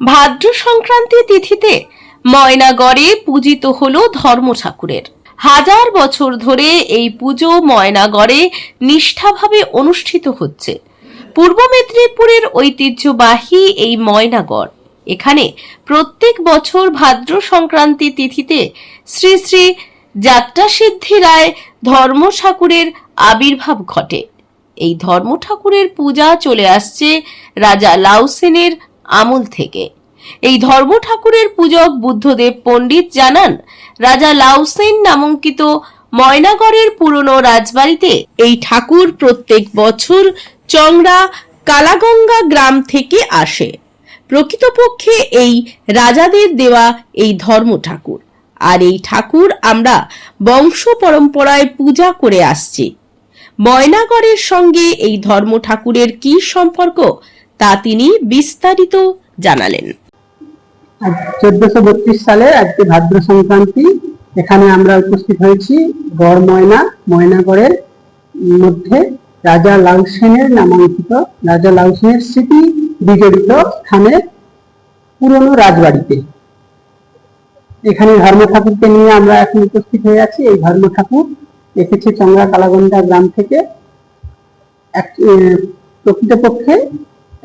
ভাদ্র সংক্রান্তি তিথিতে ময়নাগড়ে পূজিত হল ধর্ম ঠাকুরের। হাজার বছর ধরে এই পুজো ময়নাগড়ে নিষ্ঠাভাবে অনুষ্ঠিত হচ্ছে। পূর্ব মেদিনীপুরের ঐতিহ্যবাহী এই ময়নাগড়। এখানে প্রত্যেক বছর ভাদ্র সংক্রান্তি তিথিতে শ্রী শ্রী যাত্রা সিদ্ধি রায় ধর্ম ঠাকুরের আবির্ভাব ঘটে। এই ধর্ম ঠাকুরের পূজা চলে আসছে রাজা লাউসেনের আমল থেকে। এই ধর্ম ঠাকুরের পূজক বুদ্ধদেব পণ্ডিত জানান, রাজা লাউসেন নামাঙ্কিত ময়নাগড়ের পুরনো রাজবাড়িতে এই ঠাকুর প্রত্যেক বছর চংড়া কালাগঙ্গা গ্রাম থেকে আসে। প্রকৃতপক্ষে এই রাজাদের দেওয়া এই ধর্ম ঠাকুর আর এই ঠাকুর আমরা বংশ পরম্পরায় পূজা করে আসছি। ময়নাগড়ের সঙ্গে এই ধর্ম ঠাকুরের কি সম্পর্ক তা তিনি বিস্তারিত জানালেন। চোদ্দশো বত্রিশ সালে আজকে ভাদ্র সংক্রান্তি, এখানে আমরা উপস্থিত হয়েছি গড় ময়না, ময়নাগড়ের মধ্যে রাজা লাউসেনের নামাঙ্কিত, রাজা লাউসেনের স্মৃতি বিজড়িত স্থানে পুরনো রাজবাড়িতে। এখানে ধর্ম ঠাকুরকে নিয়ে আমরা এখন উপস্থিত হয়ে আছি। এই ধর্ম ঠাকুর এসেছে চংরা কালাগন্ডা গ্রাম থেকে এক- প্রকৃতপক্ষে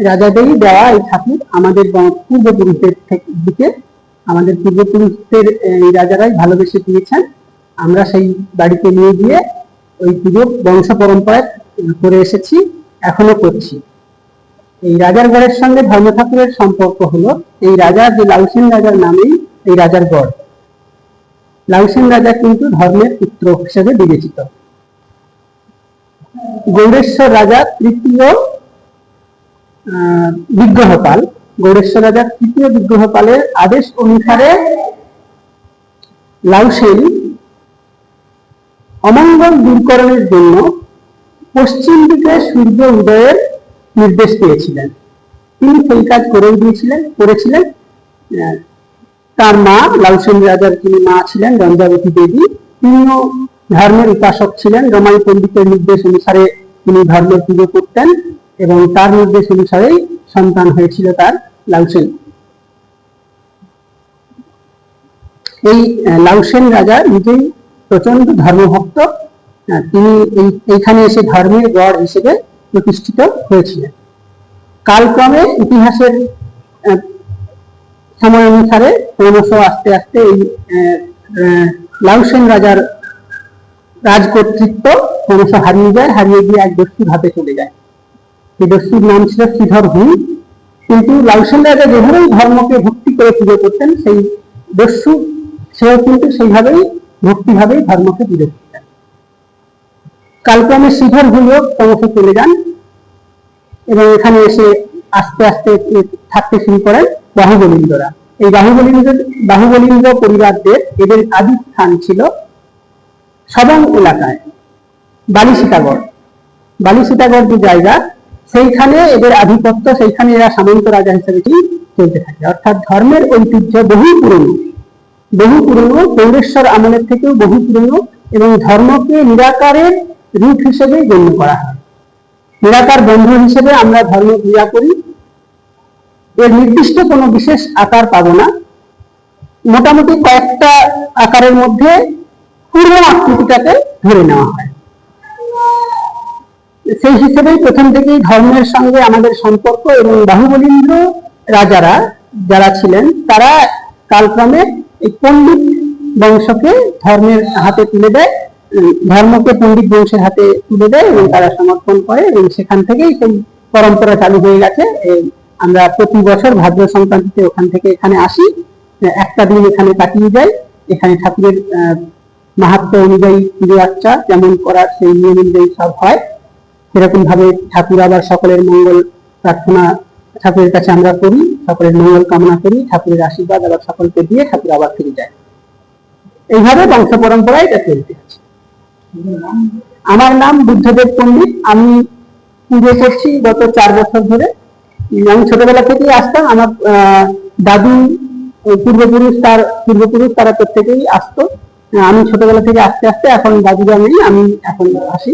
রাজাদেরই দেওয়া এই ঠাকুর আমাদের পূর্বপুরুষদের দিকে। আমাদের পূর্বপুরুষদের, এই রাজারাই ভালোবেসে দিয়েছেন। আমরা সেই বাড়িতে নিয়ে গিয়ে ওই পুজো বংশ পরম্পরায় করে এসেছি, এখনও করছি। এই রাজার গড়ের সঙ্গে ধর্ম ঠাকুরের সম্পর্ক হলো, এই রাজা যে লাউসেন রাজার নামেই এই রাজার গড়। লাউসেন রাজা কিন্তু ধর্মের পুত্র হিসেবে বিবেচিত। গৌড়েশ্বর রাজা তৃতীয় বিগ্রহপাল গৌড়েশ্বর রাজার তৃতীয় বিগ্রহপালের আদেশ অনুসারে লাউসেন অমঙ্গল দূরকরণের জন্য পশ্চিম দিকে সূর্য উদয়ের নির্দেশ পেয়েছিলেন তিনি সেই কাজ করেও দিয়েছিলেন, করেছিলেন। তার মা লাউসেন রাজার যিনি মা ছিলেন রঞ্জাবতী দেবী, তিনিও ধর্মের উপাসক ছিলেন। রমাই পণ্ডিতের নির্দেশ অনুসারে তিনি ধর্মের পুজো করতেন। এবং তার নির্দেশ অনুসারেই সন্তান হয়েছিল তার লাউসেন এই লাউসেন রাজা নিজেই প্রচণ্ড ধর্মভক্ত তিনি এইখানে এসে ধর্মের গড় হিসেবে প্রতিষ্ঠিত হয়েছিলেন। কালক্রমে ইতিহাসের সময় অনুসারে ক্রমশ আস্তে আস্তে এই লাউসেন রাজার রাজকর্তৃত্ব ক্রমশ হারিয়ে যায়, হারিয়ে গিয়ে এক দস্যুর হাতে চলে যায়। এই নাম ছিল শ্রীধর ভূমি কিন্তু লালসেন রাজা যেভাবেই ধর্মকে ভক্তি করে পুজো করতেন, সেই দস্যু সেও কিন্তু সেইভাবেই ভক্তিভাবেই ধর্মকে পুজো করতেন। কালক্রমে শ্রীধর ভূমিও ক্রমশ চলে যান এবং এখানে এসে আস্তে আস্তে থাকতে শুরু করেন বাহুবলীন্দ্ররা। এই বাহুবলীন্দ্র বাহুবলীন্দ্র পরিবারদের এদের আদি স্থান ছিল সবং এলাকায় বালিসীতাগড় বালিসীতাগড় যে জায়গা সেইখানে এদের আধিপত্য সেইখানে এরা সামন্ত রাজা হিসেবে কি চলতে থাকে। অর্থাৎ ধর্মের ঐতিহ্য বহু পুরনো বহু পুরনো গৌরেশ্বর আমলের থেকেও বহু পুরনো এবং ধর্মকে নিরাকারের রূপ হিসেবে গণ্য করা হয়। নিরাকার বন্ধু হিসেবে আমরা ধর্ম পূজা করি। এর নির্দিষ্ট কোনো বিশেষ আকার পাবো না। মোটামুটি কয়েকটা আকারের মধ্যে পূর্ণ আকৃতিটাকে ধরে নেওয়া হয়। সেই হিসেবেই প্রথম থেকেই ধর্মের সঙ্গে আমাদের সম্পর্ক এবং বাহুবলীন্দ্র রাজারা যারা ছিলেন তারা কালক্রমে এই পণ্ডিত বংশকে ধর্মের হাতে তুলে দেয় ধর্মকে পণ্ডিত বংশের হাতে তুলে দেয় এবং তারা সমর্থন করে এবং সেখান থেকেই সেই পরম্পরা চালু হয়ে গেছে। আমরা প্রতি বছর ভাদ্র সংক্রান্তিতে ওখান থেকে এখানে আসি একটা দিন এখানে কাটিয়ে যাই এখানে ঠাকুরের আহ, মাহাত্ম্য অনুযায়ী পুজো আর্চা যেমন করার সেই নিয়ম অনুযায়ী সব হয়। সেরকম ভাবে ঠাকুর আবার সকলের মঙ্গল প্রার্থনা ঠাকুরের কাছে আমরা করি, সকলের মঙ্গল কামনা করি, ঠাকুরের আশীর্বাদ আবার সকলকে দিয়ে ঠাকুর আবার ফিরে যায়। এইভাবে বংশ পরম্পরায় এটা চলতে আছে। আমার নাম বুদ্ধদেব পণ্ডিত। আমি পুজো করছি গত চার বছর ধরে। আমি ছোটবেলা থেকেই আসতাম। আমার দাদু পূর্বপুরুষ তার, পূর্বপুরুষ তারা প্রত্যেকেই আসতো। আমি ছোটবেলা থেকে আস্তে আস্তে এখন দাদুরা নেই, আমি এখন আসি।